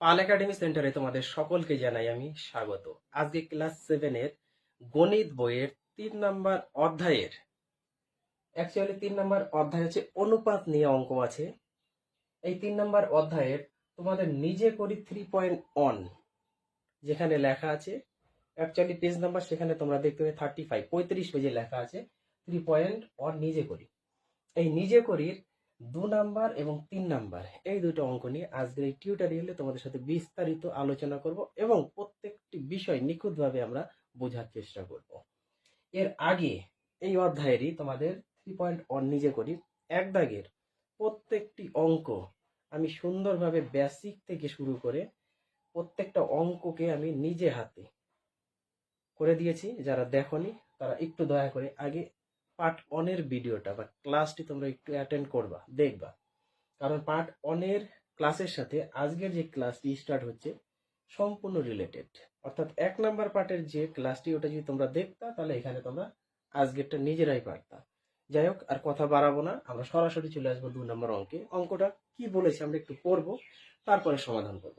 পাল academy সেন্টারে তোমাদের সকলকে জানাই আমি স্বাগত। আজকে ক্লাস সেভেনের গণিত বইয়ের তিন নাম্বার অধ্যায়ের অ্যাকচুয়ালি তিন নাম্বার অধ্যায় হচ্ছে অনুপাত নিয়ে অঙ্ক আছে। এই তিন নাম্বার অধ্যায়ের তোমাদের নিজে করি থ্রি পয়েন্ট ওয়ান যেখানে লেখা আছে অ্যাকচুয়ালি পেজ নাম্বার সেখানে তোমরা দেখতে পাবে থার্টি ফাইভ পঁয়ত্রিশ পেজে লেখা আছে থ্রি পয়েন্ট অন নিজে করি। এই নিজে করির দু নাম্বার এবং তিন নাম্বার। এই দুটো অঙ্ক নিয়ে আজকের এই টিউটোরিয়ালে তোমাদের সাথে বিস্তারিত আলোচনা করব এবং প্রত্যেকটি বিষয় নিখুঁতভাবে আমরা বোঝার চেষ্টা করব। এর আগে এই অধ্যায়েরই তোমাদের থ্রি পয়েন্ট অন নিজে করি। এক দাগের প্রত্যেকটি অঙ্ক আমি সুন্দরভাবে বেসিক থেকে শুরু করে প্রত্যেকটা অঙ্ককে আমি নিজে হাতে করে দিয়েছি। যারা দেখনি, তারা একটু দয়া করে আগে পার্ট অনের ভিডিওটা বা ক্লাসটি তোমরা একটু অ্যাটেন্ড করবা, দেখবা। কারণ পার্ট অনের ক্লাসের সাথে আজকের যে ক্লাসটি স্টার্ট হচ্ছে, সম্পূর্ণ রিলেটেড অর্থাৎ এক নাম্বার পার্টের যে ক্লাসটি ওটা যদি তোমরা দেখতা, তাহলে এখানে তোমরা আজকেরটা নিজেরাই পারতা। যাই হোক, আর কথা বাড়াবো না, আমরা সরাসরি চলে আসব দু নম্বর অঙ্কে। অঙ্কটা কি বলেছে আমরা একটু পড়ব, তারপরে সমাধান করব।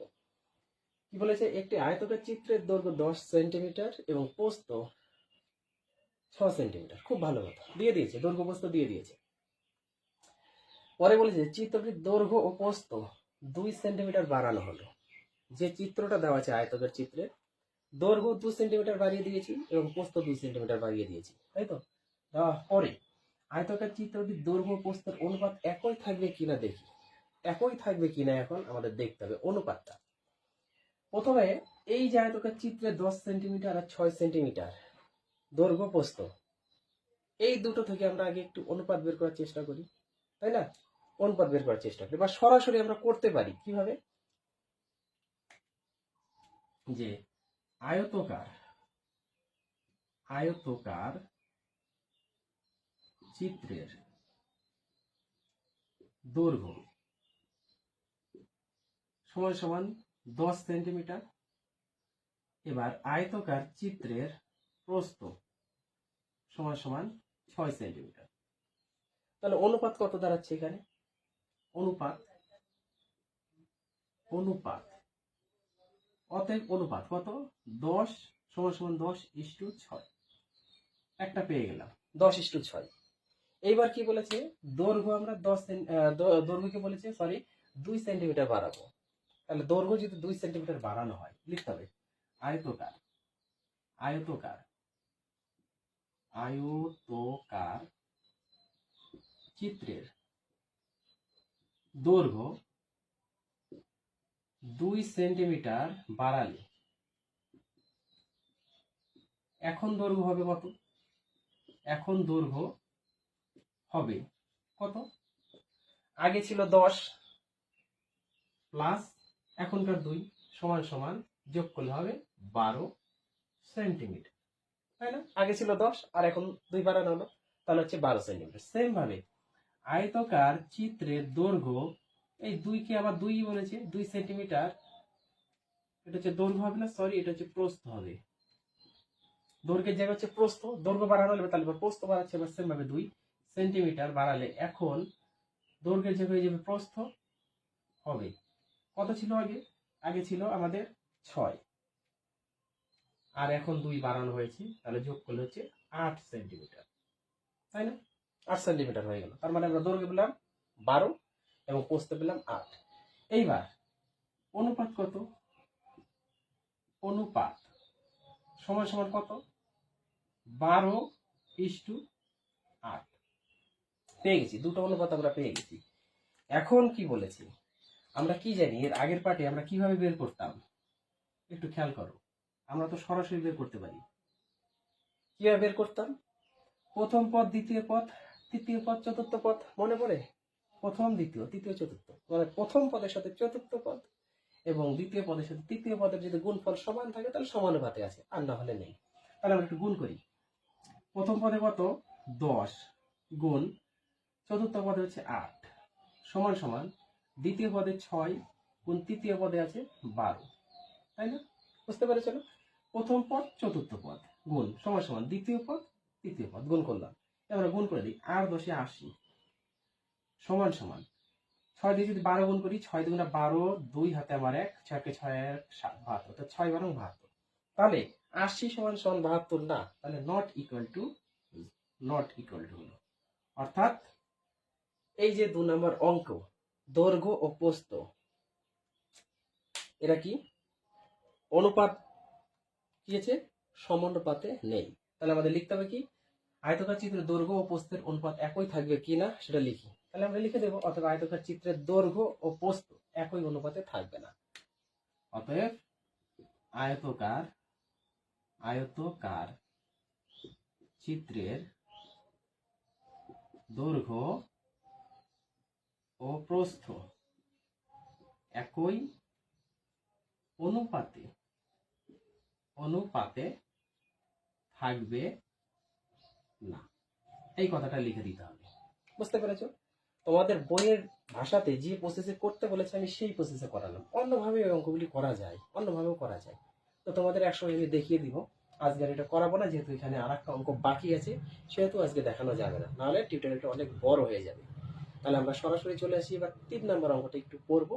কি বলেছে? একটি আয়তকার চিত্রের দৈর্ঘ্য দশ সেন্টিমিটার এবং পোস্ত ছ সেন্টিমিটার, খুব ভালো কথা। দিয়ে দিয়েছে, দৈর্ঘ্য প্রস্থ দিয়ে দিয়েছে। পরে বলেছে চিত্রটির দৈর্ঘ্য ও প্রস্থ দুই সেন্টিমিটার বাড়ানো হলো। যে চিত্রটা দেওয়া আছে আয়তকার চিত্রে, দৈর্ঘ্য দু সেন্টিমিটার বাড়িয়ে দিয়েছি এবং প্রস্থ দুই সেন্টিমিটার বাড়িয়ে দিয়েছি। তাই তো? দেওয়া পরে, আয়তকার চিত্রটির দৈর্ঘ্য ও প্রস্থের অনুপাত একই থাকবে কিনা দেখি। একই থাকবে কিনা এখন আমাদের দেখতে হবে অনুপাতটা। প্রথমে এই যে আয়তকার চিত্রে দশ সেন্টিমিটার আর ছয় সেন্টিমিটার দৈর্ঘ্য প্রস্থ এই দুটো থেকে আমরা আগে একটু অনুপাত বের করার চেষ্টা করি, তাই না? অনুপাত বের করার চেষ্টা করি, বা সরাসরি আমরা করতে পারি, কীভাবে? যে আয়তকার আয়তকার চিত্রের দৈর্ঘ্য সমান সমান দশ সেন্টিমিটার। এবার আয়তকার চিত্রের প্রস্থ সমান সমান ছয় সেন্টিমিটার। তাহলে অনুপাত কত দাঁড়াচ্ছে এখানে? অনুপাত অনুপাত। অতএব অনুপাত কত? দশ সমান সমান দশ ইস্টু ছয়। একটা পেয়ে গেলাম। দশ ইস্টু ছয়। এইবার কি বলেছে? দৈর্ঘ্য আমরা দশ দৈর্ঘ্যকে বলেছে সরি দুই সেন্টিমিটার বাড়াবো। তাহলে দৈর্ঘ্য যদি দুই সেন্টিমিটার বাড়ানো হয় লিখতে হবে আয়তকার আয়তকার। আয়তকার চিত্রের দৈর্ঘ্য দুই সেন্টিমিটার বাড়ালে। এখন দৈর্ঘ্য হবে কত? এখন দৈর্ঘ্য হবে কত? আগে ছিল দশ প্লাস এখনকার দুই সমান সমান যোগ করলে হবে বারো সেন্টিমিটার। তাই না? আগে ছিল দশ, আর এখন দুই বাড়ানো হলো। তাহলে হচ্ছে বারো সেন্টিমিটার। সেম ভাবে আয়তকার চিত্রের দৈর্ঘ্য, এই দুইকে আবার দুই বলেছে, দুই সেন্টিমিটার, এটা হচ্ছে দৈর্ঘ্য হবে না সরি এটা হচ্ছে প্রস্থ হবে। দৈর্ঘ্যের জায়গা হচ্ছে প্রস্থ, দৈর্ঘ্য বাড়ানো হলে তাহলে প্রস্থ বাড়াচ্ছে, এবার সেম ভাবে দুই সেন্টিমিটার বাড়ালে এখন দৈর্ঘ্যের জায়গায় হয়ে যাবে প্রস্থ, হবে। কত ছিল আগে? আগে ছিল আমাদের ছয়। আর এখন দুই বাড়ানো হয়েছে, তাহলে যোগ করলে হচ্ছে আট সেন্টিমিটার তাই না? আট সেন্টিমিটার হয়ে গেল। তার মানে আমরা দৈর্ঘ্য পেলাম বারো এবং পোস্তে পেলাম আট। এইবার অনুপাত কত? অনুপাত সমান সমান কত? বারো ইস্টু আট। পেয়ে গেছি, দুটো অনুপাত আমরা পেয়ে গেছি। এখন কি বলেছি? আমরা কি জানি, এর আগের পার্টে আমরা কীভাবে বের করতাম? একটু খেয়াল করো। আমরা তো সরাসরি বের করতে পারি। কীভাবে বের করতাম? প্রথম পদ দ্বিতীয় পদ তৃতীয় পদ চতুর্থ পদ মনে পড়ে? প্রথম দ্বিতীয় তৃতীয় চতুর্থ। মানে প্রথম পদের সাথে চতুর্থ পদ এবং দ্বিতীয় পদের সাথে তৃতীয় পদের যদি গুণফল সমান থাকে তাহলে সমান সমানুপাতে আছে আর না হলে নেই। তাহলে আমরা একটু গুণ করি। প্রথম পদে কত? দশ গুণ চতুর্থ পদে হচ্ছে আট। সমান সমান। দ্বিতীয় পদে ছয় গুণ তৃতীয় পদে আছে বারো। তাই না? বুঝতে পেরেছ না প্রথম পদ, চতুর্থ পদ, গুণ, সমান সমান দ্বিতীয় পদ, তৃতীয় পদ, গুণ করলাম। এবার গুণ করে দিই, আট দশে আশি। সমান সমান। ছয় দিয়ে যদি বারো গুণ করি, ছয় দুগুণা বারো, দুই হাতে আমার এক, ছয়কে ছয় এক, সাত, বাহাত্তর। তো ছয় বারো বাহাত্তর। তাহলে আশি সমান সমান বাহাত্তর না, তাহলে not equal to not equal to হলো। অর্থাৎ এই যে দু নম্বর অঙ্ক, দৈর্ঘ্য ও প্রস্থ, এরা কি? অনুপাত কি আছে সমানুপাতে নেই। তাহলে আমাদের লিখতে হবে কি? আয়তকার চিত্রের দৈর্ঘ্য ও প্রস্থের অনুপাত একই থাকবে কি না, সেটা লিখি। তাহলে আমরা লিখে দেবো অথবা আয়তকার চিত্রের দৈর্ঘ্য ও প্রস্থ একই অনুপাতে থাকবে না। অতএব আয়তকার আয়তকার চিত্রের দৈর্ঘ্য ও প্রস্থ একই অনুপাতে অনুপাতে থাকবে না। এই কথাটা লিখে দিতে হবে। বুঝতে পেরেছ? তোমাদের বইয়ের ভাষাতে যে প্রসেসে করতে বলেছে, আমি সেই প্রসেসে করালাম। অন্যভাবে ওই অঙ্কগুলি করা যায়, অন্যভাবেও করা যায়। তো তোমাদের একসময় আমি দেখিয়ে দিব। আজকে এটা করাবো না, যেহেতু এখানে আর একটা অঙ্ক বাকি আছে, সেহেতু আজকে দেখানো যাবে না। নাহলে টিউটোরিয়ালটা অনেক বড় হয়ে যাবে। তাহলে আমরা সরাসরি চলে আসি, এবার তিন নম্বর অঙ্কটা একটু পড়ব।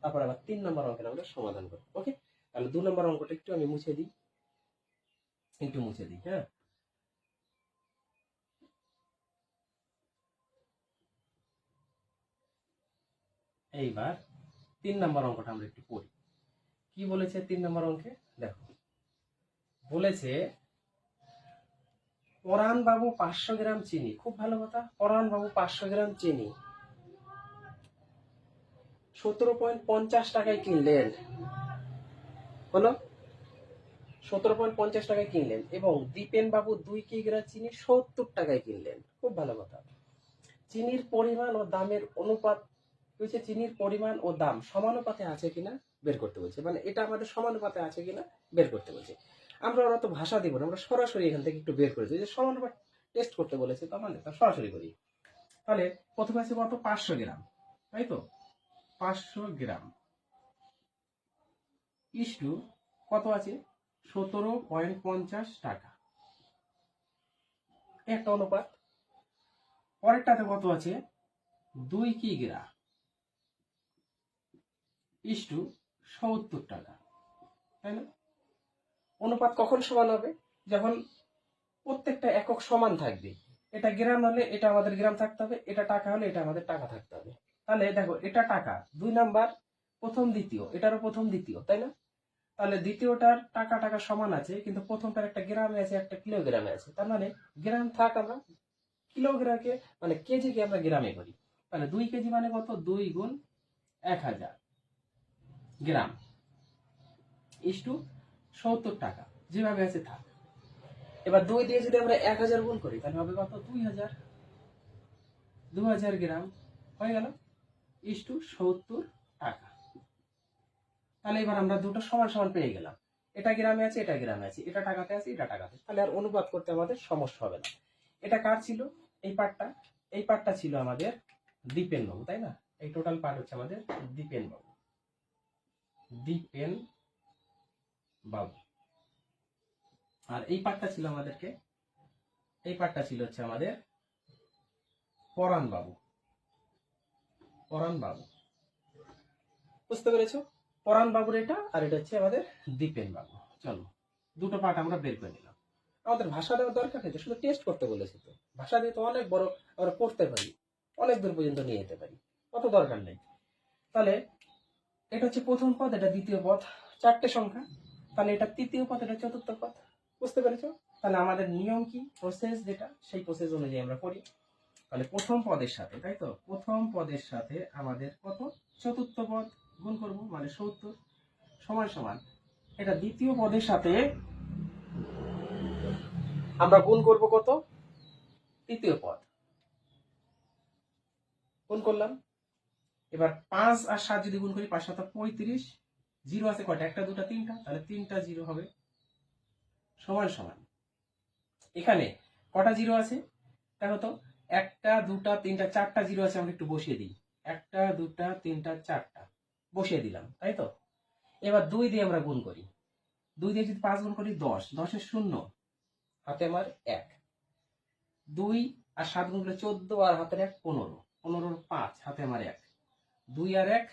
তারপর আবার তিন নম্বর অঙ্কের আমরা সমাধান করব, ওকে? তাহলে দু নম্বর অঙ্কটা একটু আমি মুছে দিই। একটু মুছে দিই হ্যাঁ? এইবার তিন নম্বর অঙ্কটা আমরা একটু পড়ি। কি বলেছে তিন নম্বর অঙ্কে? দেখো। বলেছে পরাণ বাবু পাঁচশো গ্রাম চিনি। খুব ভালো কথা পরাণ বাবু পাঁচশো গ্রাম চিনি। সতেরো পয়েন্ট পঞ্চাশ টাকায় কিনলেন। হলো সতেরো পয়েন্ট পঞ্চাশ টাকায় কিনলেন এবং দীপেন বাবু দুই কিগ্রা চিনি সত্তর টাকায় কিনলেন। খুব ভালো কথা। চিনির পরিমাণ ও দামের অনুপাত হচ্ছে চিনির পরিমাণ ও দাম সমানুপাতে আছে কিনা বের করতে বলছে। মানে এটা আমাদের সমানুপাতে আছে কিনা বের করতে বলছে। আমরা ওরা তো ভাষা দিব না, আমরা সরাসরি এখান থেকে একটু বের করে দিই যে সমানুপাত টেস্ট করতে বলেছে তো মানে তা সরাসরি করি। তাহলে প্রথমে আছে কত? পাঁচশো গ্রাম, তাই তো? পাঁচশো গ্রাম। ইস্টু কত আছে? সতেরো পয়েন্ট পঞ্চাশ টাকা। একটা অনুপাত। পরেরটাতে কত আছে? দুই কিগ্রা ইস্টু সত্তর টাকা। তাই না? অনুপাত কখন সমান হবে? যখন প্রত্যেকটা একক সমান থাকবে। এটা গ্রাম হলে এটা আমাদের গ্রাম থাকতে হবে, এটা টাকা হলে এটা আমাদের টাকা থাকতে হবে। তাহলে দেখো, এটা টাকা, দুই নাম্বার প্রথম দ্বিতীয়, এটারও প্রথম দ্বিতীয়, তাই না? তাহলে দ্বিতীয়টার টাকা টাকা সমান আছে, কিন্তু প্রথমটার একটা গ্রামে আছে, একটা কিলোগ্রামে আছে। তার মানে গ্রাম থাক আমরা, কিলোগ্রামকে মানে কেজিকে আমরা গ্রামে করি। তাহলে দুই কেজি মানে কত? দুই গুণ এক হাজার গ্রাম। ইস্টু সত্তর টাকা। যেভাবে আছে থাক। এবার দুই দিয়ে যদি আমরা এক হাজার গুণ করি, তাহলে হবে কত? দুই হাজার। দু হাজার গ্রাম। হয়ে গেল। ইস্টু সত্তর টাকা। তাহলে এবার আমরা দুটো সমান সমান পেয়ে গেলাম। এটা গ্রামে আছে, এটা গ্রামে আছে, এটা টাকাতে আছে, এটা টাকাতে তাহলে আর অনুবাদ করতে আমাদের সমস্যা হবে না। এটা কার ছিল? এই পার্টটা এই পার্টটা ছিল আমাদের দীপেন বাবু তাই না? এই টোটাল পার্ট হচ্ছে আমাদের দীপেন বাবু দীপেন বাবু আর এই পার্টটা ছিল আমাদেরকে, এই পার্টটা ছিল হচ্ছে আমাদের পরাণ বাবু পরাণ বাবু বুঝতে পেরেছ? পরাণ বাবুর এটা, আর এটা হচ্ছে আমাদের দীপেন বাবু। চলো, দুটো পার্ট আমরা বের করে নিলাম। আমাদের ভাষা দেওয়ার দরকার নেই শুধু টেস্ট করতে বলেছে তো। ভাষা দিয়ে তো অনেক বড় আমরা পড়তে পারি, অনেক দূর পর্যন্ত নিয়ে যেতে পারি, অত দরকার নেই। তাহলে এটা হচ্ছে প্রথম পদ, এটা দ্বিতীয় পদ, চারটে সংখ্যা। তাহলে এটা তৃতীয় পদ, এটা চতুর্থ পদ, বুঝতে পেরেছ? তাহলে আমাদের নিয়ম কি? প্রসেস যেটা, সেই প্রসেস অনুযায়ী আমরা করি তাহলে প্রথম পদের সাথে, তাই তো? প্রথম পদের সাথে আমাদের কত? চতুর্থ পদ। গুণ করব মানে সত্তর। সমান সমান। এটা দ্বিতীয় পদের সাথে আমরা গুণ করব কত? তৃতীয় পদ। গুণ করলাম। এবার পাঁচ আর সাত যদি গুণ করি, পাঁচ সাত পঁয়ত্রিশ। জিরো আছে কয়টা? একটা, দুটা, তিনটা। তাহলে তিনটা জিরো হবে। সমান সমান। এখানে কটা জিরো আছে? দেখো তো, একটা, দুটা, তিনটা, চারটা জিরো আছে আমরা একটু বসিয়ে দিই। একটা, দুটা, তিনটা, চারটা। বসিয়ে দিলাম, তাই তো? এবার দুই দিয়ে আমরা গুণ করি। দুই দিয়ে যদি পাঁচ গুণ করি, দশ। দশের শূন্য। হাতে আমার এক। দুই আর সাত গুণ করলে চোদ্দ, আর হাতের এক পনেরো। পনেরোর পাঁচ, হাতে আমার এক। দুই আর এক,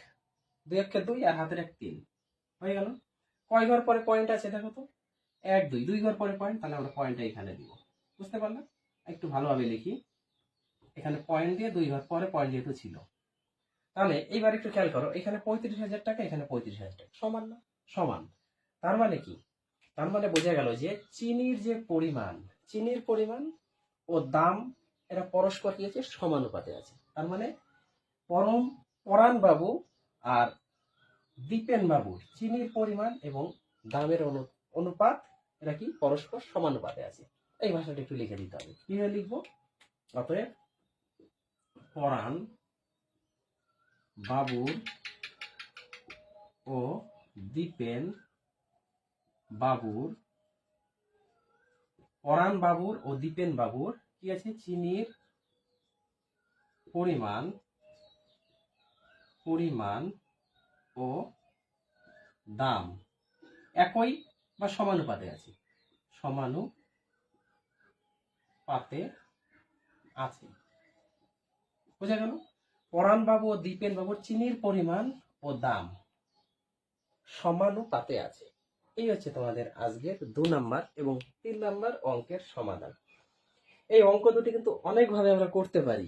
দুই একে দুই, আর হাতের এক তিন। হয়ে গেল? কয় ঘর পরে পয়েন্ট আছে দেখো তো? এক, দুই। দুই ঘর পরে পয়েন্ট তাহলে আমরা পয়েন্টটা এখানে দিব। বুঝতে পারলাম একটু ভালোভাবে লিখি। এখানে পয়েন্ট দিয়ে দুই ঘর পরে পয়েন্ট যেহেতু ছিল। তাহলে এইবার একটু খেয়াল করো এখানে পঁয়ত্রিশ হাজার টাকা এখানে পঁয়ত্রিশ হাজার টাকা। সমান না? সমান। তার মানে কি? তার মানে বোঝা গেল যে চিনির যে পরিমাণ চিনির পরিমাণ ও দাম এরা পরস্পর কি আছে? সমানুপাতে আছে। তার মানে পরম পরাণ বাবু আর দীপেন বাবুর চিনির পরিমাণ এবং দামের অনু- অনুপাত এরা কি? পরস্পর সমানুপাতে আছে। এই ভাষাটা একটু লিখে দিতে হবে। কীভাবে লিখব? অতএব পরাণ বাবুর ও দীপেন বাবুর পরাণ বাবুর ও দীপেন বাবুর, কি আছে? চিনির পরিমাণ পরিমাণ ও দাম। একই বা সমানুপাতে আছে? সমানুপাতে আছে। বোঝা গেল? পরাণ বাবু ও দীপেন বাবুর চিনির পরিমাণ ও দাম সমানুপাতে আছে। এই হচ্ছে তোমাদের আজকের দু নাম্বার এবং তিন নাম্বার অঙ্কের সমাধান। এই অঙ্ক দুটি কিন্তু অনেকভাবে আমরা করতে পারি।